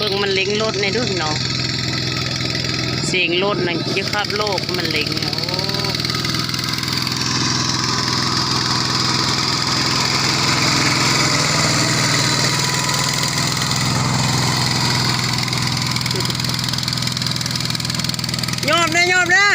เบิ่งมันเล็งรถในดูพี่น้องเสียงรถนั่นจะขับโลกมันเล็งเนาะอ้ยอมนะยอมนะ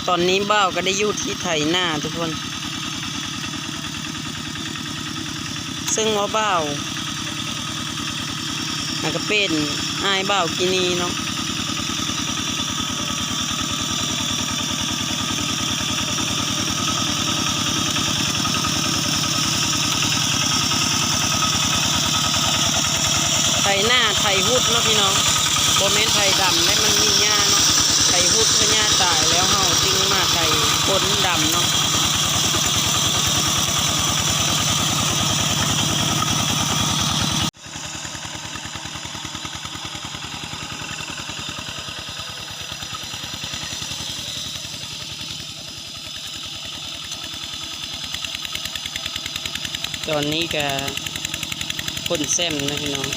ต อนนี้เบ้าก็ได้อยู่ที่ไถหน้าทุกคน ซึ่งว่าเบ้าอาจก็เป็นอายบ้ากินีเนาะไถหน้าไถหุดเนาะพี่น้องโบเมนไถดำและมันมีหญ้าเนาะ พราะหญ้าตายแล้วเฮาจึงมาไถคนดำเนาะตอนนี้ก็คนแซมนะพี่น้อง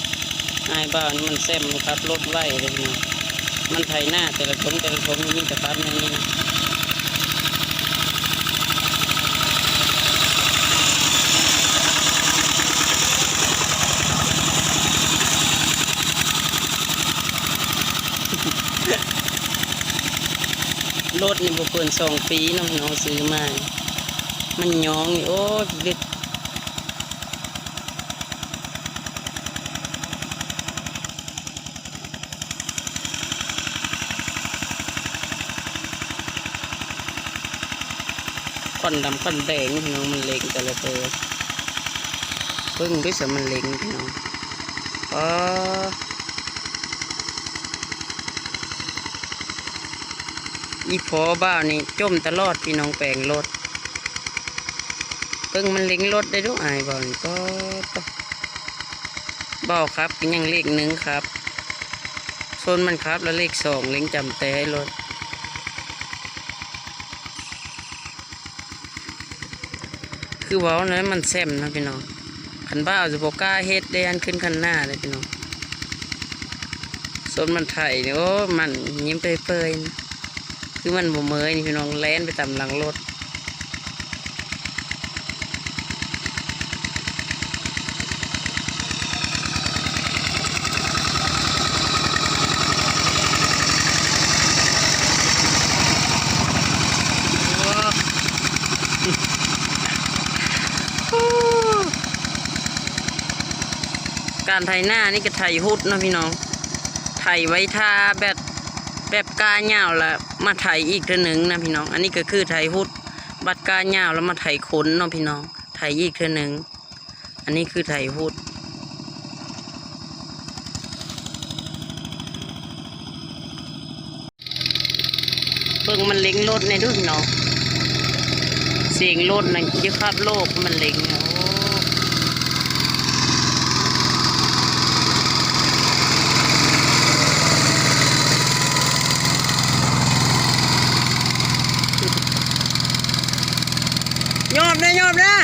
อายบ้านมันแซมมันขับรถไล่เลยพี่น้อง มันไถหน้าแต่ละทงแต่ละทงมีแต่ปั๊มอย่างนี้รถนี่บุเกินสองปีน้องน้องซื้อมา มันหยองนี่โอ้ย เด็ดคนดำควันแดงพี่น้องมันเล็งแต่ละตัวเพิ่งด้วยสมันเล็งพี่น้องอ๋ออีพอบ้านี่จมตลอดพี่น้องแปลงรถเพิ่งมันเล็งรถได้ด้วยอายบ่อนก็ต้องเบาครับเป็นยังเลขหนึ่งครับโซนมันครับแล้วเลขสองเล็งจำแต่ให้รถ คือเว้านะมันแซมนะพี่น้องขันบ้าจะบอกกล้าเฮ็ดได้อันขึ้นขันหน้าเลยพี่น้องโซนมันไถ่เนี่ยโอ้มันยิ้มเปรยๆนะคือมันบ่เมยนี่พี่น้องแล่นไปตามหลังรถ การไถหน้านี่ก็ไถหุดนะพี่น้อง ไถไว้ท่าแบบแบบกาเหย่าละมาไถอีกเทีหนึ่งนะพี่น้อง อันนี้ก็คือไถหุด บัดกาเหย่าแล้วมาไถขนเนาะพี่น้อง ไถอีกเทีหนึ่งอันนี้คือไถหุดเบิ่งมันเล็งรถในดูพี่น้องเสียงรถนั่นจะขับโลกมันเล็งเนี่ยโอ้ยอมนะยอมนะ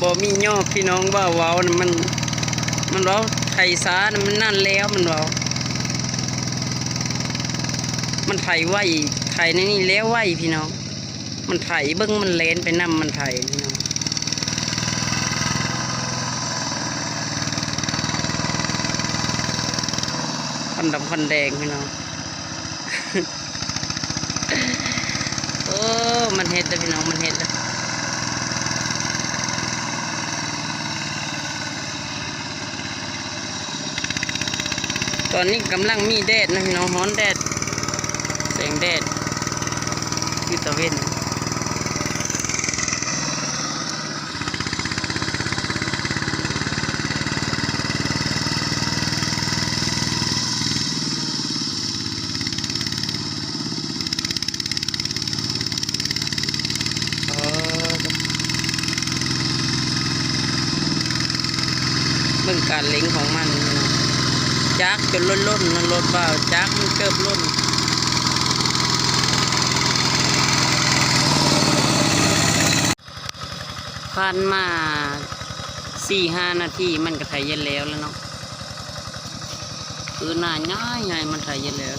บ่มียอพี่น้องว่าเว้านะมัน มันเว้าไทยสานะมันนั่นแล้วมันเว้ามันไถไหวไถในนี่แล้วไหวพี่น้อง มันไถเบิ้งมันเลนไปนำมันไถพี่น้องคันดำคันแดงพี่น้องโอ้มันเห็ดเลยพี่น้องมันเห็ดเลย ตอนนี้กำลังมีแดดนะพี่น้องฮ้อนแดดแสงแดดคือตะเวนเบิ่งการเล็งของมันนะ จักจนล้นล้นๆนล้นเปล่าจักมันเกือบล้นผ่านมาสี่ห้านาทีมันก็ไถเย็นแล้วแล้วเนาะคือหน้าง่ายง่ายมันไถเย็นแล้ว